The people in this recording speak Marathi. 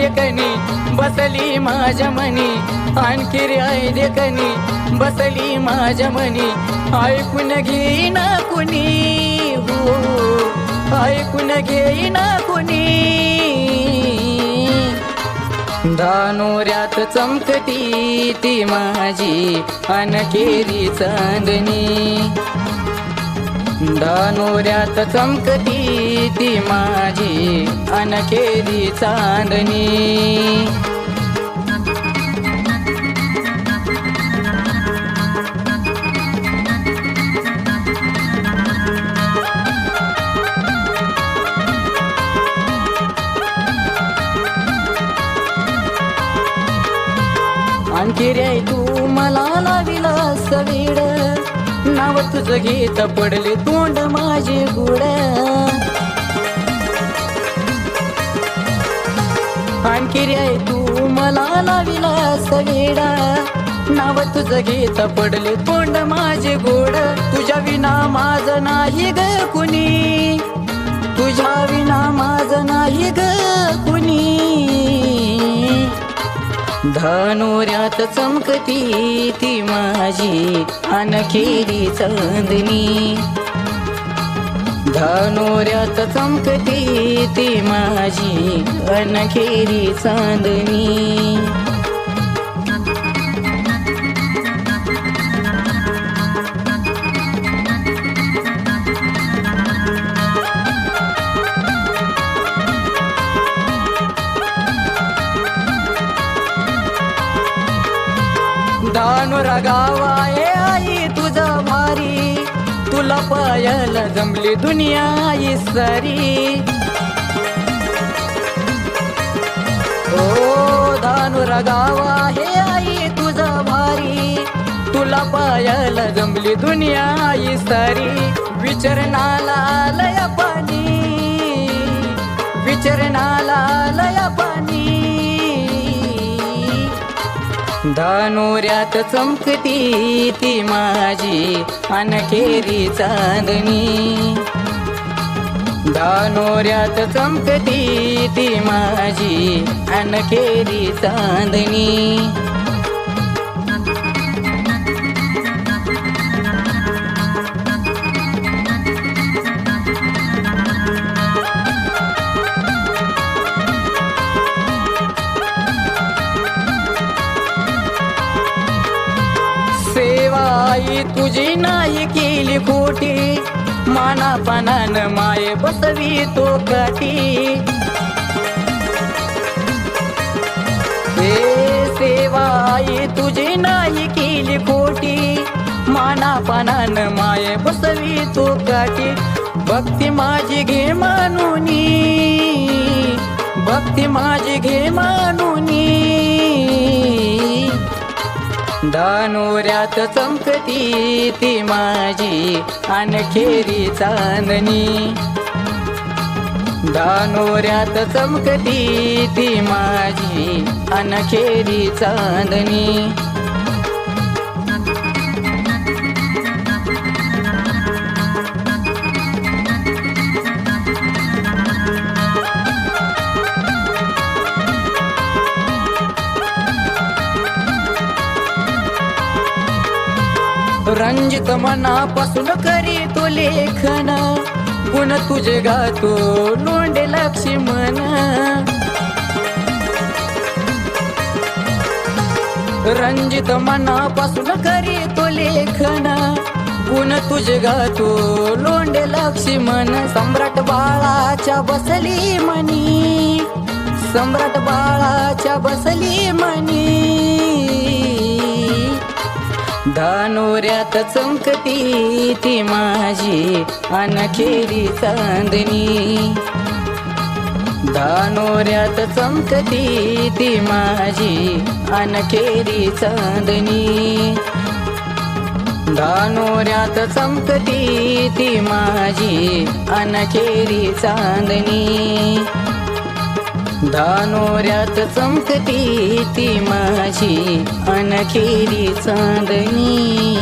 देखनी बसली माझ्या मनी. आणखी रे आई देखनी बसली माझ्या मनी. ऐकून घेईना कुणी? हो, हो ऐकून घेईना कुणी? धानोऱ्यात चमकती ती माझी अनखेरी चांदणी. धानोऱ्यात चमकती ती माझी अनखेरी चांदणी. आणखी रे तू मला लाविला सवीड नाव तुझं घेत पडले तोंड माझे गुड. आणखी रे तू मला लाविला सवीडा नाव तुझं घेत पडले तोंड माझे गोड. तुझ्या विना माझं नाही ग कुणी. तुझ्या विना माझं नाही ग कुणी. धानोऱ्यात चमकती ती माझी अनखेरी चांदणी. धानोऱ्यात चमकती ती माझी अनखेरी चांदणी. डानोर गावा ए आई तुझा भारी. तुला पायाला जमली दुनिया आई सरी ओ धानुरा गावा हे आई तुझा भारी. तुला पायाला जमली दुनिया आई सारी विचरणाला लय पाणी विचरणाला लय पाणी धानोऱ्यात चमकती ती माझी अनखेरी चांदणी. धानोऱ्यात चमकती ती माझी अनखेरी चांदणी. आई तुझी नाही केली खोटी. मानापणान माये बसवी तो काठी हे सेवा आई तुझी नाही केली खोटी. मानापणान माये बसवी तो काठी भक्ती माझी घे मानुनी. भक्ती माझी घे मानुनी. दानोऱ्यात चमकती ती माझी अनखेरी चांदणी. दानोऱ्यात चमकती ती माझी अनखेरी चांदणी. रंजित मनापासून करी तो लेखन. गुण तुझे गातो लोंडे लक्ष्मण. रंजित मनापासून करी तो लेखन. गुण तुझे गातो लोंडे लक्ष्मण. सम्राट बाळाच्या बसली मनी. सम्राट बाळाच्या बसली मनी. धानोऱ्यात चमकती ती माझी अनखेरी चांदणी. धानोऱ्यात चमकती ती माझी अनखेरी चांदणी. धानोऱ्यात चमकती ती माझी अनखेरी चांदणी. धानोऱ्यात चमकती ती माझी. अनखेरी चांदणी.